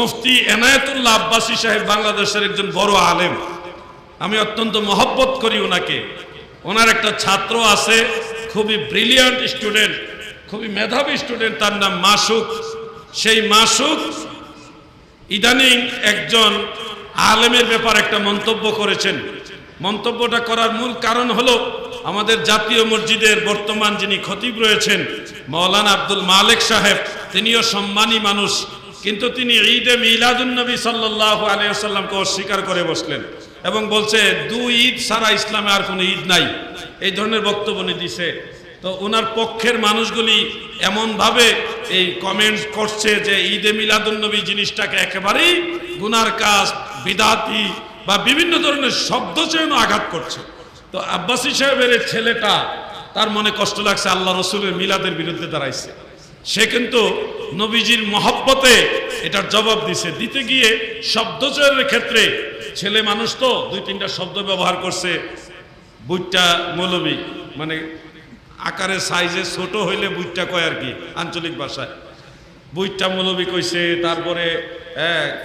মুফতি এনায়েতুল্লাহ আব্বাসী সাহেব বাংলাদেশের একজন বড় আলেম। আমি অত্যন্ত মহব্বত করি ওনাকে। ওনার একটা ছাত্র আছে, খুবই ব্রিলিয়ান্ট স্টুডেন্ট খুবই মেধাবী স্টুডেন্ট তার নাম মাসুক। সেই মাসুক ইদানিং একজন আলেমের ব্যাপার একটা মন্তব্য করেছেন। মন্তব্যটা করার মূল কারণ হলো, আমাদের জাতীয় মসজিদের বর্তমান যিনি খতিব রয়েছেন, মৌলানা আব্দুল মালেক সাহেব, তিনিও সম্মানী মানুষ। কিন্তু তিনি ঈদে মিলাদুন্নবী সাল্লাহ আলিয়াল্লামকে অস্বীকার করে বসলেন এবং বলছে দুই ঈদ সারা ইসলামে আর কোনো ঈদ নাই। এই ধরনের বক্তব্য উনি দিছে। তো ওনার পক্ষের মানুষগুলি এমনভাবে এই কমেন্টস করছে যে, ঈদে মিলাদুন্নবী জিনিসটাকে একেবারেই গুনার কাজ, বিদাতি বা বিভিন্ন ধরনের শব্দ চেয়েও আঘাত করছে। তো আব্বাসী সাহেবের ছেলেটা তার মনে কষ্ট লাগছে, আল্লাহ রসুলের মিলাদের বিরুদ্ধে দাঁড়াইছে। সে কিন্তু নবীজির মহব্বতে এটার জবাব দিছে। দিতে গিয়ে শব্দচয়নের ক্ষেত্রে ছেলে মানুষ তো দুই তিনটা শব্দ ব্যবহার করছে। বুইটা মৌলবী মানে আকারে সাইজে ছোট হইলে বুইটা কয় আর কি, আঞ্চলিক ভাষায়। বুইটা মৌলবী কইছে, তারপরে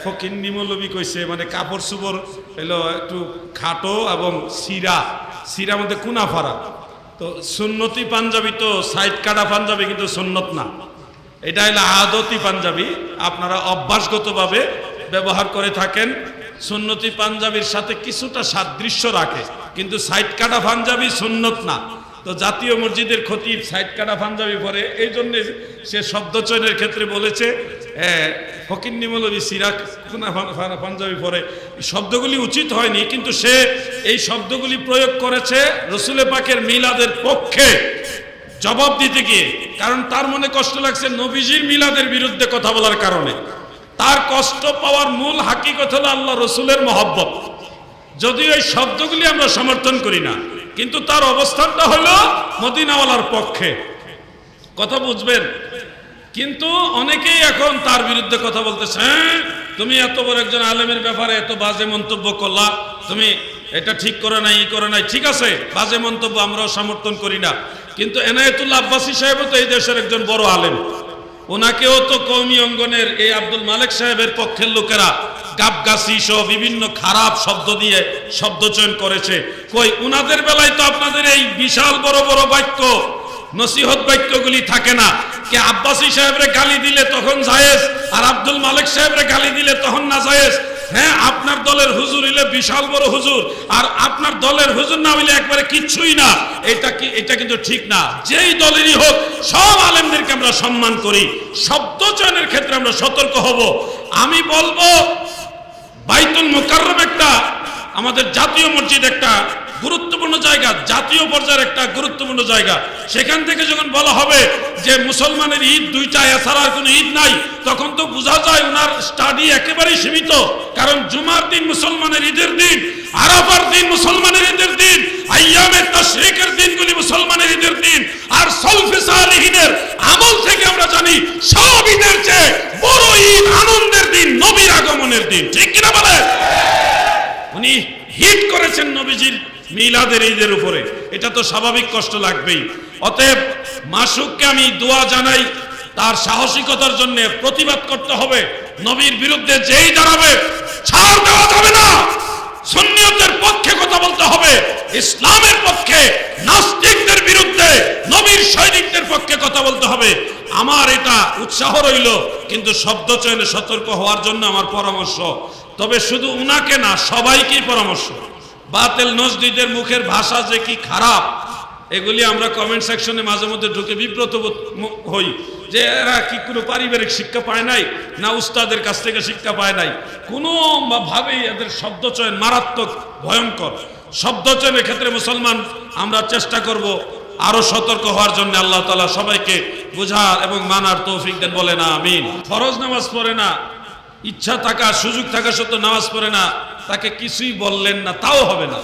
ফকিন্নি মৌলবী কইছে মানে কাপড় চুপড় হইল একটু খাটো এবং সিরা সিরা মধ্যে কুনা ফারা তো সুন্নতি পাঞ্জাবি তো সাইড কাটা পাঞ্জাবি, কিন্তু সুন্নত না। এটা হলো আদতি পাঞ্জাবি। আপনারা অভ্যাসগতভাবে ব্যবহার করে থাকেন। সুন্নতি পাঞ্জাবির সাথে কিছুটা সাদৃশ্য রাখে। কিন্তু সাইড কাটা পাঞ্জাবি সুন্নত না। তো জাতীয় মসজিদের খতিব সাইড কাটা পাঞ্জাবি পরে। এই জন্য সে শব্দ চয়নের ক্ষেত্রে বলেছে ফকিন্নি মৌলবী সিরাক পাঞ্জাবি পরে। শব্দগুলি উচিত হয়নি, কিন্তু সে এই শব্দগুলি প্রয়োগ করেছে রসুলে পাকের মিলাদের পক্ষে। জবাব দিতে গিয়ে কারণ তার মনে কষ্ট লাগছে নবীজির মিলাদের বিরুদ্ধে কথা বলার কারণে। তার কষ্ট পাওয়ার মূল হাকিকত হলো আল্লাহ রসুলের মহব্বত। যদিও এই শব্দগুলি আমরা সমর্থন করি না, কিন্তু তার অবস্থানটা হলো মদিনাওয়ালার পক্ষে। কথা বুঝবেন? কিন্তু অনেকেই এখন তার বিরুদ্ধে কথা বলতেছে হ্যাঁ তুমি এত বড় একজন আলেমের ব্যাপারে এত বাজে মন্তব্য করলা। তুমি এটা ঠিক করে নাই, ই করে নাই। ঠিক আছে, বাজে মন্তব্য আমরাও সমর্থন করি না। কিন্তু এনায়েতুল্লাহ আব্বাসী সাহেবও তো এই দেশের একজন বড় আলেম। ওনাকেও তো কৌমি অঙ্গনের এই আব্দুল মালিক সাহেবের পক্ষের লোকেরা গাবগাছি সহ বিভিন্ন খারাপ শব্দ দিয়ে শব্দ চয়ন করেছে। কই, উনাদের বেলায় তো আপনাদের এই বিশাল বড় বড় বাক্য, নসিহত বাক্যগুলি থাকে না। কে আব্বাসী সাহেবরে গালি দিলে তখন জায়েজ, আর আব্দুল মালিক সাহেবরে গালি দিলে তখন না জায়েজ। হ্যাঁ আপনার দলের হুজুর বিশাল বড় হুজুর। আর আপনার দলের হুজুর না হইলে একবারে কিচ্ছুই না। এটা কি এটা কিন্তু ঠিক না। যেই দলেরই হোক, সব আলেমদেরকে আমরা সম্মান করি। শব্দ চয়নের ক্ষেত্রে আমরা সতর্ক হব। আমি বলব, বাইতুল মোকাররম একটা, আমাদের জাতীয় মসজিদ একটা গুরুত্বপূর্ণ জায়গা, জাতীয় পর্যায়ের একটা গুরুত্বপূর্ণ জায়গা। সেখান থেকে যখন বলা হবে যে মুসলমানের ঈদ, দুইটা এছাড়া কোনো ঈদ নাই, তখন তো বোঝা যায় ওনার স্টাডি একেবারেই সীমিত। কারণ জুমার দিন মুসলমানের ঈদের দিন, আরাফার দিন মুসলমানের ঈদের দিন আইয়ামের তাশরিকের দিনগুলি মুসলমানের ঈদের দিন, আর সলফে সালিহিনের আমল থেকে আমরা জানি সব ঈদের চেয়ে বড় ঈদ আনন্দের দিন, নবীর আগমনের দিন। ঠিক কিনা বলে উনি হিট করেছেন নবীজির মিলাদের ঈদের উপরে। এটা তো স্বাভাবিক কষ্ট লাগবেই। অতএব মাসুককে আমি দোয়া জানাই, তার সাহসিকতার জন্য প্রতিবাদ করতে হবে। নবীর বিরুদ্ধে যেই দাঁড়াবে, ছাড় দেওয়া যাবে না। সুন্নিয়তের পক্ষে কথা বলতে হবে, ইসলামের পক্ষে, নাস্তিকদের বিরুদ্ধে, নবীর সৈনিকদের পক্ষে কথা বলতে হবে। আমার এটা উৎসাহ রইল, কিন্তু শব্দ চয়নে সতর্ক হওয়ার জন্য আমার পরামর্শ। তবে শুধু উনাকে না, সবাইকেই পরামর্শ। বাতেল নজদিদের মুখের ভাষা যে কি খারাপ, এগুলি আমরা কমেন্ট সেকশনে মাঝে মধ্যে ঢুকে বিব্রত হই যে এরা কি কোনো পারিবারিক শিক্ষা পায় নাই, না উস্তাদের কাছ থেকে শিক্ষা পায় নাই। কোনো ভাবেই এদের শব্দচয়ন মারাত্মক ভয়ঙ্কর। শব্দচয়নের ক্ষেত্রে মুসলমান আমরা চেষ্টা করব আরও সতর্ক হওয়ার জন্য আল্লাহ তালা সবাইকে বোঝার এবং মানার তৌফিক দেন বলে না আমিন। ফরজ নামাজ পড়ে না, ইচ্ছা থাকা, সুযোগ থাকা সত্ত্বেও নামাজ পড়ে না তাকে কিছুই বললেন না, তাও হবে না।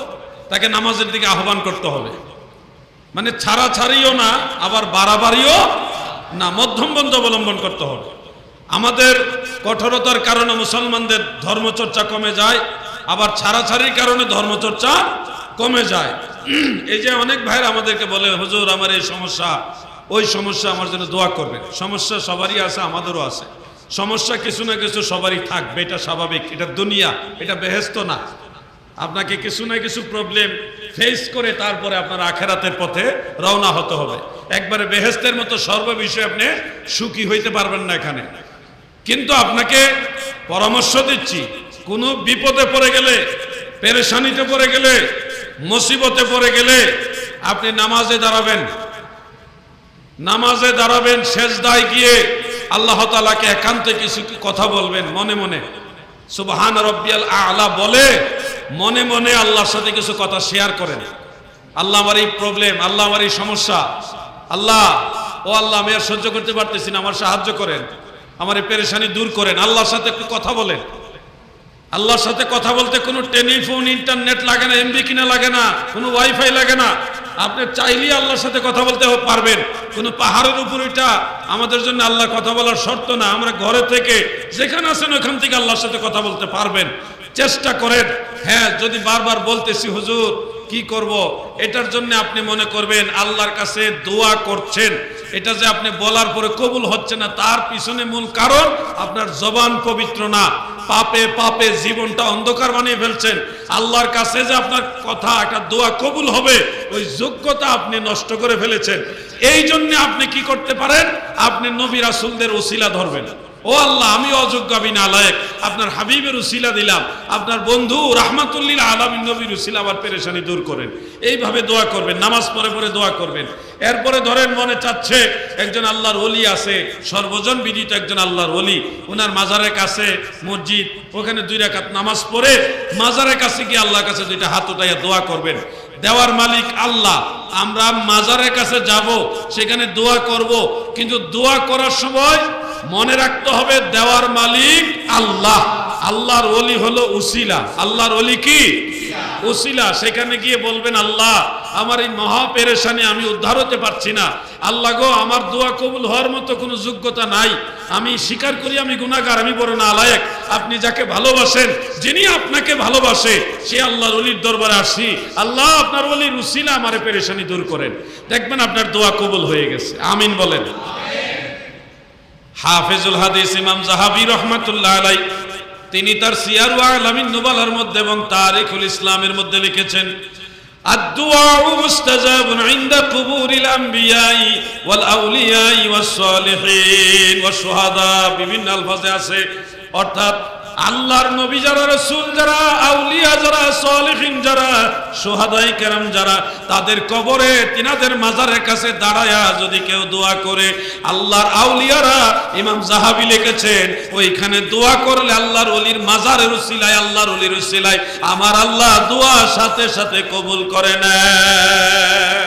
তাকে নামাজের দিকে আহ্বান করতে হবে। মানে ছাড়া ছাড়িও না, আবার বাড়াবাড়িও না, মধ্যম বন্ধ অবলম্বন করতে হবে। আমাদের কঠোরতার কারণে মুসলমানদের ধর্মচর্চা কমে যায়, আবার ছাড়াছাড়ির কারণে ধর্মচর্চা কমে যায়। এই যে অনেক ভাইরা আমাদেরকে বলে, হুজুর, আমার এই সমস্যা, ওই সমস্যা আমার জন্য দোয়া করবে সমস্যা সবারই আছে, আমাদেরও আছে। সমস্যা কিছু না কিছু সবারই থাকবে, এটা স্বাভাবিক, এটা দুনিয়া, এটা বেহেস্ত না। আপনাকে কিছু না কিছু প্রবলেম ফেস করে তারপরে আপনার আখেরাতের পথে রওনা হতে হবে। একবারে বেহেস্তের মতো সর্ববিষয়ে আপনি সুখী হইতে পারবেন না এখানে। কিন্তু আপনাকে পরামর্শ দিচ্ছি, কোনো বিপদে পড়ে গেলে, পেরেশানিতে পড়ে গেলে, মুসিবতে পড়ে গেলে আপনি নামাজে দাঁড়াবেন। নামাজে দাঁড়াবেন শেষদায় গিয়ে আল্লাহ তালাকে একান্তে কিছু কথা বলবেন? মনে মনে। সুবহান রব্বিয়াল আলা বলে, মনে মনে আল্লাহর সাথে কিছু কথা শেয়ার করেন। আল্লাহ আমার এই প্রবলেম আল্লাহ আমার এই সমস্যা। আল্লাহ, ও আল্লাহ, আমি আর সহ্য করতে পারতেছি না, আমার সাহায্য করেন। আমার এই পেরেশানি দূর করেন। আল্লাহর সাথে একটু কথা বলেন। আল্লাহর সাথে কথা বলতে কোনো টেলিফোন, ইন্টারনেট লাগে না এমবি কিনা লাগে না, কোনো ওয়াইফাই লাগে না। আপনি চাইলেই আল্লাহর সাথে কথা বলতে পারবেন। কোনো পাহাড়ের উপর এটা আমাদের জন্য আল্লাহ কথা বলার শর্ত না। আমরা ঘরে থেকে যেখানে আছেন ওখান থেকে আল্লাহর সাথে কথা বলতে পারবেন। চেষ্টা করেন। হ্যাঁ যদি বারবার বলতেছি, হুজুর, কি করব? এটার জন্য আপনি মনে করবেন আল্লাহর কাছে দোয়া করছেন। এটা যে আপনি বলার পরে কবুল হচ্ছে না, তার পিছনে মূল কারণ আপনার জবান পবিত্র না। পাপে পাপে জীবনটা অন্ধকার বানিয়ে ফেলছেন। আল্লাহর কাছে যে আপনার কথা, একটা দোয়া কবুল হবে, ওই যোগ্যতা আপনি নষ্ট করে ফেলেছেন। এই জন্য আপনি কি করতে পারেন? আপনি নবী রাসুলদের ওসিলা ধরবেন। ও আল্লাহ, আমি অযোগ্য, আমি নালায়ক। আপনার হাবিবের উসিলা দিলাম। আপনার বন্ধু রাহমাতুল্লিল আলমী নবীর উসিলা আমার পেরেশানি দূর করেন। এইভাবে দোয়া করবেন, নামাজ পড়ে পরে দোয়া করবেন। এরপরে ধরেন মনে চাচ্ছে, একজন আল্লাহর ওলি আছে, সর্বজন বিদিত একজন আল্লাহর ওলি। ওনার মাজারের কাছে মসজিদ, ওখানে দুই রাকাত নামাজ পড়ে মাজারের কাছে গিয়ে আল্লাহর কাছে দুইটা হাত উঠাইয়া দোয়া করবেন। দেওয়ার মালিক আল্লাহ, আমরা মাজারের কাছে যাব, সেখানে দোয়া করব, কিন্তু দোয়া করার সময় মনে রাখতে হবে দেওয়ার মালিক আল্লাহ। আল্লাহর ওলি হলো উসিলা। আল্লাহর ওলি কি? উসিলা। সেখানে গিয়ে বলবেন, আল্লাহ, আমার এই মহা পেরেশানি আমি উদ্ধার হতে পারছি না। আল্লাহ গো, আমার দোয়া কবুল হওয়ার মতো কোনো যোগ্যতা নাই। আমি স্বীকার করি আমি গুণাগার আমি বড় না আলায়ক আপনি যাকে ভালোবাসেন, যিনি আপনাকে ভালোবাসে, সে আল্লাহর অলির দরবারে আসি। আল্লাহ, আপনার অলির উসিলা আমার পেরেশানি দূর করেন। দেখবেন আপনার দোয়া কবুল হয়ে গেছে। আমিন বলেন। হাফেজুল হাদিস ইমাম জাহাবি রহমাতুল্লাহ আলাই তিনি তার সিয়ারু আলামিন নুবালার মধ্যে এবং তারিখুল ইসলামের মধ্যে লিখেছেন الدعاء مستجاب عند قبور الأنبياء والأولياء والصالحين والشهداء বিভিন্ন আলফাজে আছে অর্থাৎ আল্লাহর নবী যারা, রসুল যারা, আউলিয়া যারা, সলিহীন যারা সোহাদাই কেরাম যারা, তাদের কবরে তিনাদের মাজারের কাছে দাঁড়ায়া যদি কেউ দোয়া করে, আল্লাহর আউলিয়ারা ইমাম জাহাবি লিখেছেন, ওইখানে দোয়া করলে আল্লাহর অলির মাজারের উসিলায়, আল্লাহর অলির উসিলায়, আমার আল্লাহ দোয়া সাথে সাথে কবুল করে নেয়।